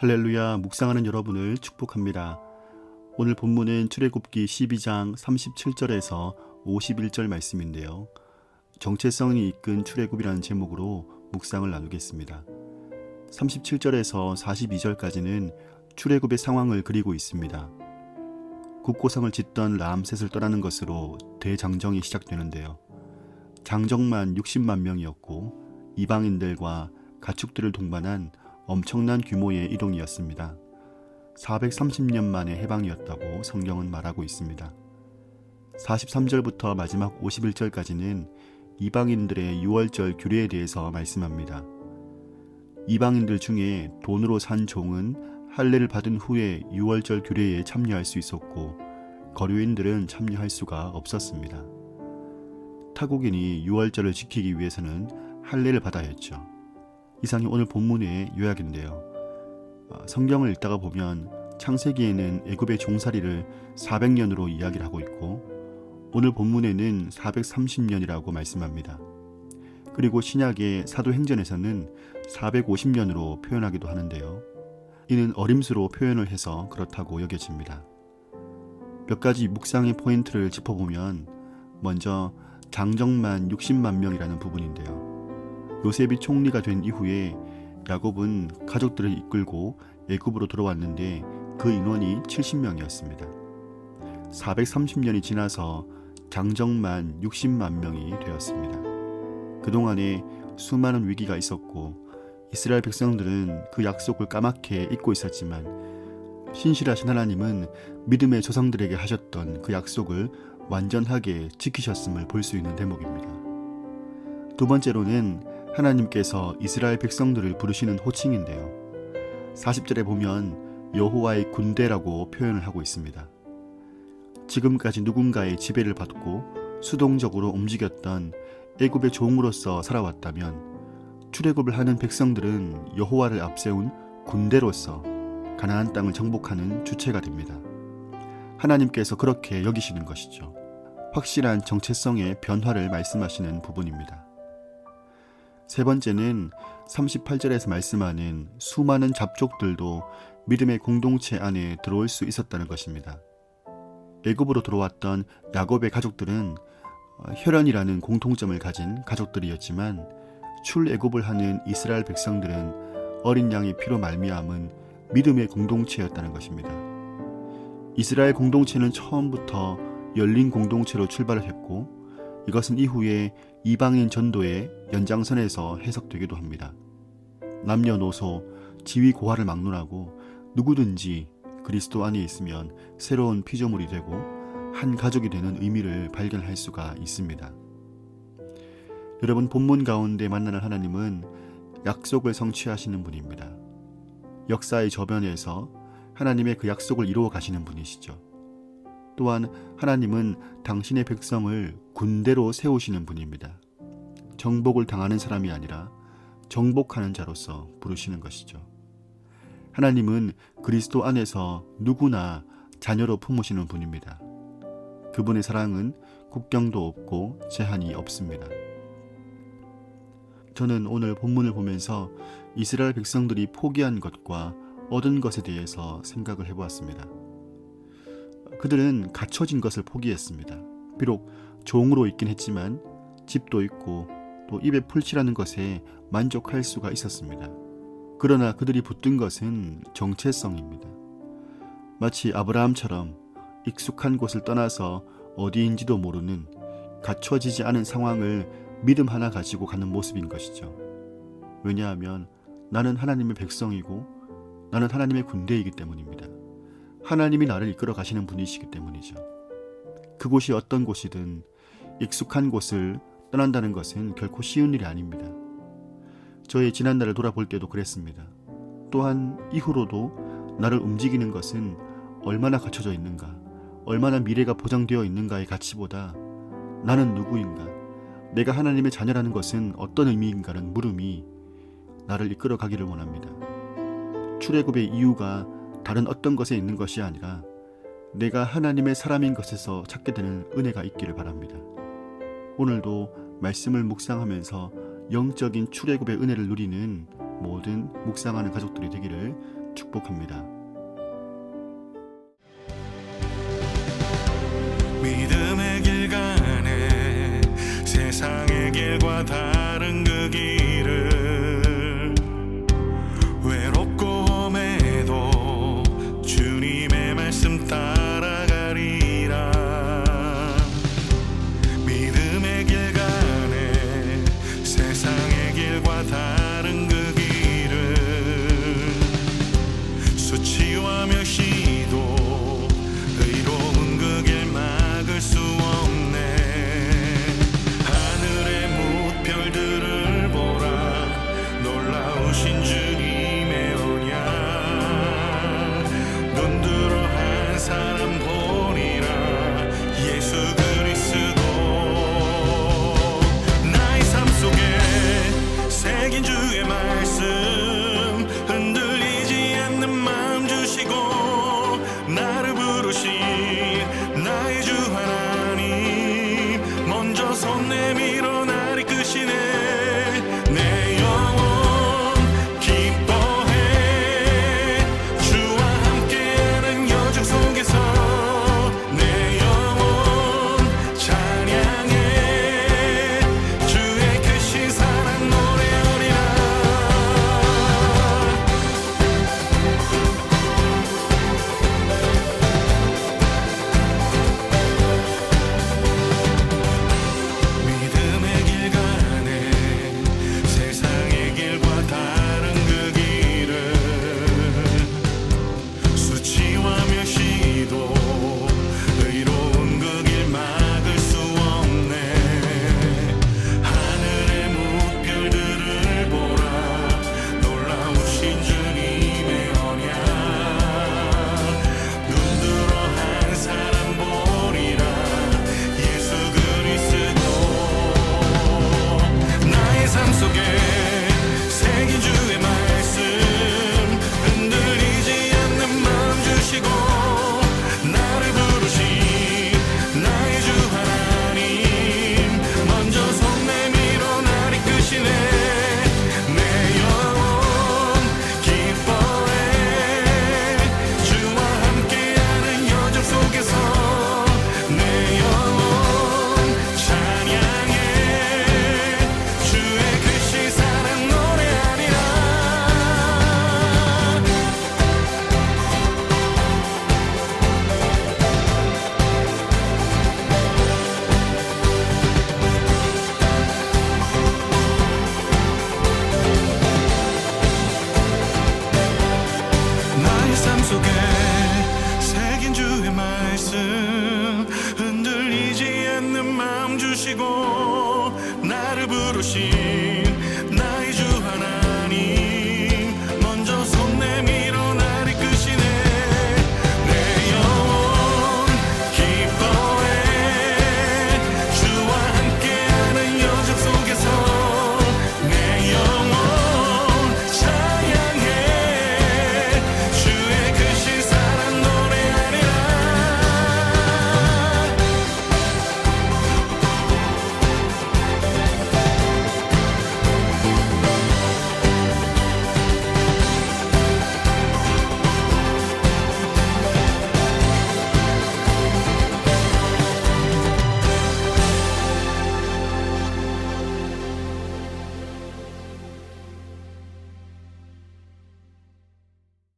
할렐루야 묵상하는 여러분을 축복합니다. 오늘 본문은 출애굽기 12장 37절에서 51절 말씀인데요. 정체성이 이끈 출애굽이라는 제목으로 묵상을 나누겠습니다. 37절에서 42절까지는 출애굽의 상황을 그리고 있습니다. 국고성을 짓던 라암셋을 떠나는 것으로 대장정이 시작되는데요. 장정만 60만 명이었고 이방인들과 가축들을 동반한 엄청난 규모의 이동이었습니다. 430년 만의 해방이었다고 성경은 말하고 있습니다. 43절부터 마지막 51절까지는 이방인들의 유월절 규례에 대해서 말씀합니다. 이방인들 중에 돈으로 산 종은 할례를 받은 후에 유월절 규례에 참여할 수 있었고 거류인들은 참여할 수가 없었습니다. 타국인이 유월절을 지키기 위해서는 할례를 받아야 했죠. 이상이 오늘 본문의 요약인데요. 어, 성경을 읽다가 보면 창세기에는 애굽의 종살이를 400년으로 이야기를 하고 있고 오늘 본문에는 430년이라고 말씀합니다. 그리고 신약의 사도행전에서는 450년으로 표현하기도 하는데요. 이는 어림수로 표현을 해서 그렇다고 여겨집니다. 몇 가지 묵상의 포인트를 짚어보면 먼저 장정만 60만 명이라는 부분인데요. 요셉이 총리가 된 이후에 야곱은 가족들을 이끌고 애굽으로 들어왔는데 그 인원이 70명이었습니다. 430년이 지나서 장정만 60만 명이 되었습니다. 그동안에 수많은 위기가 있었고 이스라엘 백성들은 그 약속을 까맣게 잊고 있었지만 신실하신 하나님은 믿음의 조상들에게 하셨던 그 약속을 완전하게 지키셨음을 볼 수 있는 대목입니다. 두 번째로는 하나님께서 이스라엘 백성들을 부르시는 호칭인데요. 40절에 보면 여호와의 군대라고 표현을 하고 있습니다. 지금까지 누군가의 지배를 받고 수동적으로 움직였던 애굽의 종으로서 살아왔다면 출애굽을 하는 백성들은 여호와를 앞세운 군대로서 가나안 땅을 정복하는 주체가 됩니다. 하나님께서 그렇게 여기시는 것이죠. 확실한 정체성의 변화를 말씀하시는 부분입니다. 세 번째는 38절에서 말씀하는 수많은 잡족들도 믿음의 공동체 안에 들어올 수 있었다는 것입니다. 애굽으로 들어왔던 야곱의 가족들은 어, 혈연이라는 공통점을 가진 가족들이었지만 출애굽을 하는 이스라엘 백성들은 어린 양의 피로 말미암은 믿음의 공동체였다는 것입니다. 이스라엘 공동체는 처음부터 열린 공동체로 출발을 했고 이것은 이후에 이방인 전도의 연장선에서 해석되기도 합니다. 남녀노소, 지위 고하를 막론하고 누구든지 그리스도 안에 있으면 새로운 피조물이 되고 한 가족이 되는 의미를 발견할 수가 있습니다. 여러분 본문 가운데 만나는 하나님은 약속을 성취하시는 분입니다. 역사의 저변에서 하나님의 그 약속을 이루어 가시는 분이시죠. 또한 하나님은 당신의 백성을 군대로 세우시는 분입니다. 정복을 당하는 사람이 아니라 정복하는 자로서 부르시는 것이죠. 하나님은 그리스도 안에서 누구나 자녀로 품으시는 분입니다. 그분의 사랑은 국경도 없고 제한이 없습니다. 저는 오늘 본문을 보면서 이스라엘 백성들이 포기한 것과 얻은 것에 대해서 생각을 해보았습니다. 그들은 갖춰진 것을 포기했습니다. 비록 종으로 있긴 했지만 집도 있고 또 입에 풀칠하는 것에 만족할 수가 있었습니다. 그러나 그들이 붙든 것은 정체성입니다. 마치 아브라함처럼 익숙한 곳을 떠나서 어디인지도 모르는 갖춰지지 않은 상황을 믿음 하나 가지고 가는 모습인 것이죠. 왜냐하면 나는 하나님의 백성이고 나는 하나님의 군대이기 때문입니다. 하나님이 나를 이끌어 가시는 분이시기 때문이죠. 그곳이 어떤 곳이든 익숙한 곳을 떠난다는 것은 결코 쉬운 일이 아닙니다. 저의 지난날을 돌아볼 때도 그랬습니다. 또한 이후로도 나를 움직이는 것은 얼마나 갖춰져 있는가, 얼마나 미래가 보장되어 있는가의 가치보다 나는 누구인가, 내가 하나님의 자녀라는 것은 어떤 의미인가는 물음이 나를 이끌어 가기를 원합니다. 출애굽의 이유가 다른 어떤 것에 있는 것이 아니라 내가 하나님의 사람인 것에서 찾게 되는 은혜가 있기를 바랍니다. 오늘도 말씀을 묵상하면서 영적인 출애굽의 은혜를 누리는 모든 묵상하는 가족들이 되기를 축복합니다. 믿음의 길 가네 세상의 길과 다 душі.